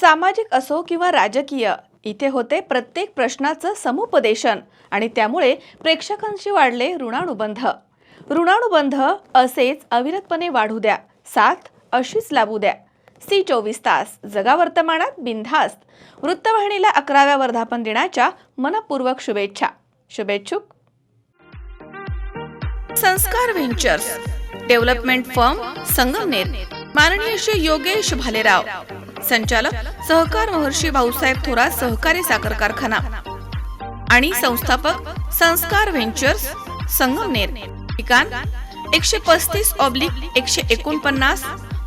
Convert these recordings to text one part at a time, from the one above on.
सामाजिक असो किंवा राजकीय इथे होते प्रत्येक प्रश्नाचं समुपदेशन आणि त्यामुळे प्रेक्षकांशी वाढले ऋणानुबंध. ऋणानुबंध असेच अविरतपणे वाढू द्या साथ अशीच लाभू द्या. सी चोवीस तास जगा वर्तमानात बिनधास्त. वृत्तवाहिनीला अकराव्या वर्धापन दिनाच्या मनपूर्वक शुभेच्छा. शुभेच्छुक. संस्कार व्हेंचर्स डेव्हलपमेंट फर्म संगमनेर. माननीय श्री योगेश भालेराव. संचालक सहकार महर्षी भाऊसाहेब थोरात सहकारी साखर कारखाना आणि संस्थापक संस्कार व्हेंचर्स संगमनेर. ठिकाण एकशे पस्तीस ऑब्लिक एकशे एकोणपन्नास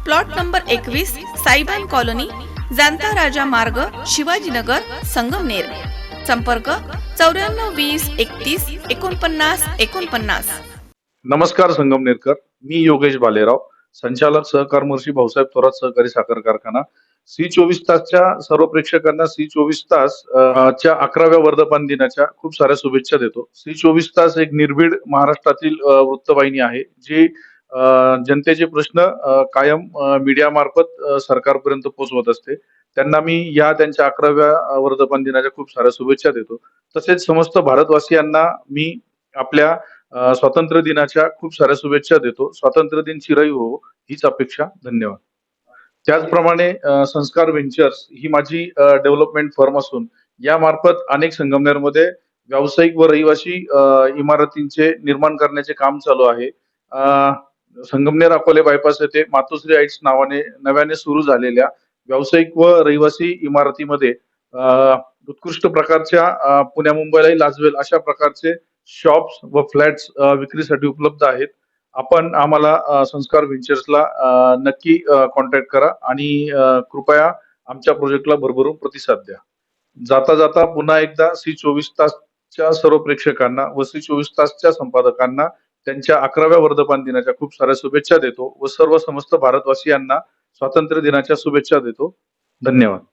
प्लॉट नंबर एकवीस साईबान कॉलनी जांता राजा मार्ग शिवाजीनगर संगमनेर. संपर्क चौऱ्याण्णव वीस एकतीस एकोणपन्नास एकोणपन्नास. नमस्कार संगमनेरकर. मी योगेश बालेराव संचालक सहकार महर्षी भाऊसाहेब थोरात सहकारी साखर कारखाना सी चोवीस तासच्या सर्व प्रेक्षकांना सी चोवीस तास च्या अकराव्या वर्धापन दिनाच्या खूप साऱ्या शुभेच्छा देतो. सी चोवीस तास एक निर्भीड महाराष्ट्रातील वृत्तवाहिनी आहे जी जनतेचे प्रश्न कायम मीडियामार्फत सरकारपर्यंत पोहोचवत असते. त्यांना मी या त्यांच्या अकराव्या वर्धापन दिनाच्या खूप साऱ्या शुभेच्छा देतो. तसेच समस्त भारतवासियांना मी आपल्या स्वातंत्र्य दिनाच्या खूप साऱ्या शुभेच्छा देतो. स्वातंत्र्य दिन चिरही हो हीच अपेक्षा. धन्यवाद. त्याचप्रमाणे संस्कार व्हेंचर्स ही माझी डेव्हलपमेंट फर्म असून यामार्फत अनेक संगमनेरमध्ये व्यावसायिक व रहिवासी इमारतींचे निर्माण करण्याचे काम चालू आहे. संगमनेर अकोले बायपास येथे मातोश्री आईट्स नावाने नव्याने सुरू झालेल्या व्यावसायिक व रहिवासी इमारतीमध्ये उत्कृष्ट प्रकारच्या पुण्या मुंबईलाही लाजवेल अशा प्रकारचे शॉप्स व फ्लॅट्स विक्रीसाठी उपलब्ध आहेत. आपण आम्हाला संस्कार व्हेंचर्सला नक्की कॉन्टॅक्ट करा आणि कृपया आमच्या प्रोजेक्टला भरभरून प्रतिसाद द्या. जाता जाता पुन्हा एकदा सी चोवीस तासच्या सर्व प्रेक्षकांना व सी चोवीस तासच्या संपादकांना त्यांच्या अकराव्या वर्धमान दिनाच्या खूप साऱ्या शुभेच्छा देतो व सर्व समस्त भारतवासियांना स्वातंत्र्य दिनाच्या शुभेच्छा देतो. धन्यवाद.